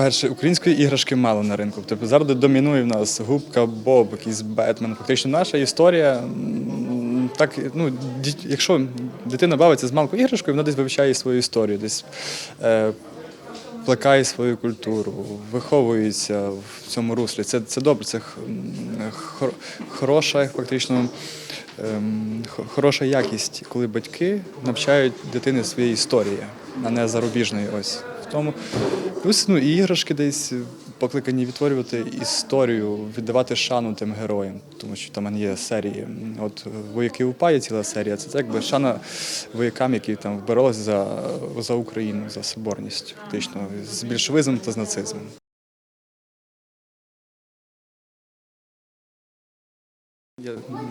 По-перше, української іграшки мало на ринку. Тобто зараз домінує в нас губка, Боб, якийсь Бетмен. Фактично наша історія. Так, ну, якщо дитина бавиться з малкою іграшкою, вона десь вивчає свою історію, десь е, плекає свою культуру, виховується в цьому руслі. Це, це добре, це хор- хороша, фактично, хо- хороша якість, коли батьки навчають дитини своєї історії, а не зарубіжної. Ось тому. Плюс ну, і іграшки десь покликані відтворювати історію, віддавати шану тим героям, тому що там є серії. От вояки УПА є ціла серія. Це якби шана воякам, які там боролися за, за Україну, за соборність, фактично, з більшовизмом та з нацизмом.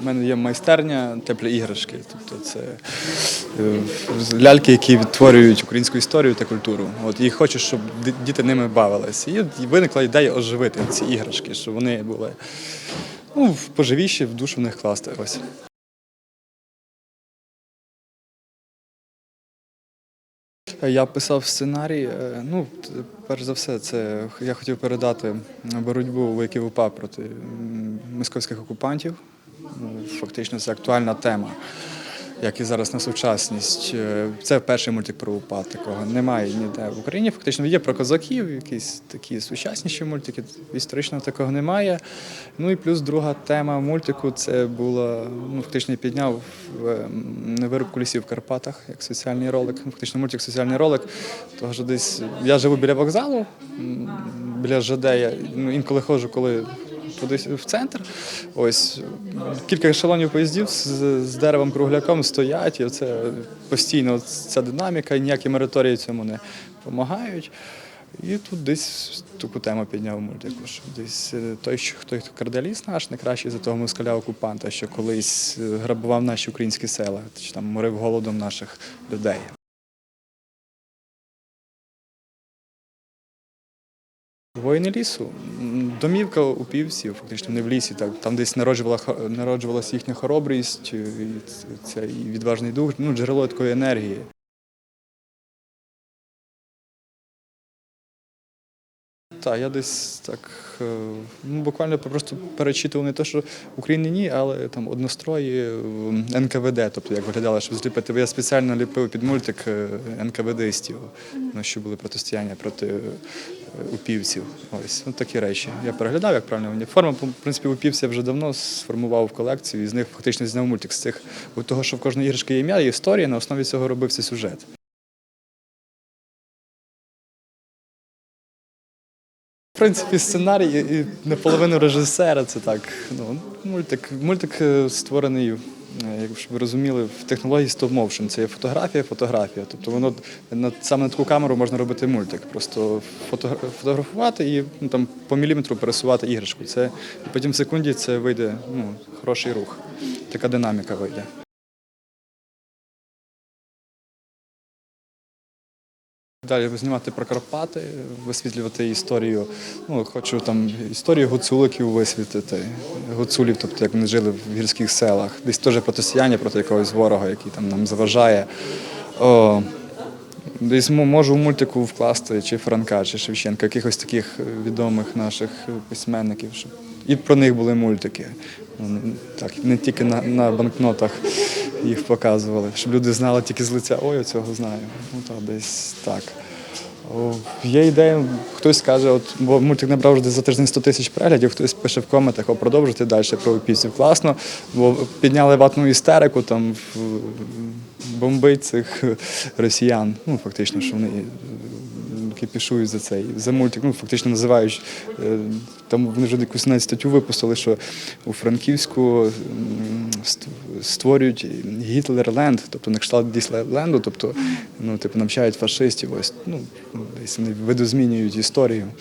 У мене є майстерня теплі іграшки. Тобто це е, ляльки, які відтворюють українську історію та культуру. От і хочу, щоб діти ними бавилися. І виникла ідея оживити ці іграшки, щоб вони були ну, в поживіші, в душу в них класти. Ось. Я писав сценарій. е, Ну, перш за все, це я хотів передати боротьбу вояків УПА проти московських окупантів. Фактично, це актуальна тема, як і зараз на сучасність. Е, Це перший мультик про УПА. Такого немає ніде в Україні. Фактично є про козаків, якісь такі сучасніші мультики. Історично такого немає. Ну і плюс друга тема мультику це була ну, фактично підняв вирубку лісів в Карпатах як соціальний ролик. Фактично мультик соціальний ролик. Того що десь я живу біля вокзалу, біля ЖД. Я ну, інколи ходжу, коли кудись в центр. Ось кілька ешелонів поїздів з, з деревом кругляком стоять, і це постійно ця динаміка, і ніякі мораторії цьому не допомагають. І тут десь таку тему підняв мультику, що десь е, той, що хто краде ліс наш, не кращий за того москаля окупанта, що колись е, грабував наші українські села, чи там морив голодом наших людей. Воїни лісу. Домівка упівців, фактично не в лісі, так там десь народжувала народжувалася їхня хоробрість, і ц- це і відважний дух, ну джерело такої енергії. Так, я десь так е, ну, буквально просто перечитував не те, що в Україні ні, але там однострої е, НКВД, тобто як виглядало, щоб зліпити. Я спеціально ліпив під мультик е, НКВДистів, ну, що були протистояння проти е, упівців. Ось ну, такі речі. Я переглядав, як правильно уніформа. В принципі, упівці я вже давно сформував в колекцію, і з них фактично зняв мультик з цих, у того, що в кожної іграшки є ім'я, є історія, на основі цього робився сюжет. В принципі, сценарій і наполовину режисера це так. Ну, мультик, мультик е, створений, е, щоб ви розуміли, в технології stop motion. Це є фотографія, фотографія. Тобто воно саме на таку камеру можна робити мультик. Просто фотографувати і ну, там, по міліметру пересувати іграшку. Це, і потім в секунді це вийде ну, хороший рух. Така динаміка вийде. Далі знімати про Карпати, висвітлювати історію. Ну, хочу там історію гуцуликів висвітлити. Гуцулів, тобто як вони жили в гірських селах. Десь теж протистояння проти якогось ворога, який там нам заважає. О, десь можу в мультику вкласти чи Франка, чи Шевченка, якихось таких відомих наших письменників, щоб і про них були мультики. Так, не тільки на, на банкнотах їх показували, щоб люди знали тільки з лиця, ой, я цього знаю. Ну так, десь так. Є ідея, хтось каже, от, бо мультик набрав вже за тиждень 100 тисяч переглядів, хтось пише в коментах, о, продовжуйте далі про опівців. Класно, бо підняли ватну істерику, там бомбить цих росіян. Ну, фактично, що вони е, кипішують за цей за мультик. Ну, фактично називають. е, Там вони вже якусь навіть статтю випустили, що у Франківську створюють Гітлерленд, тобто на кшталт Дісленду, тобто ну, типу, навчають фашистів. Ось ну десь вони видозмінюють історію.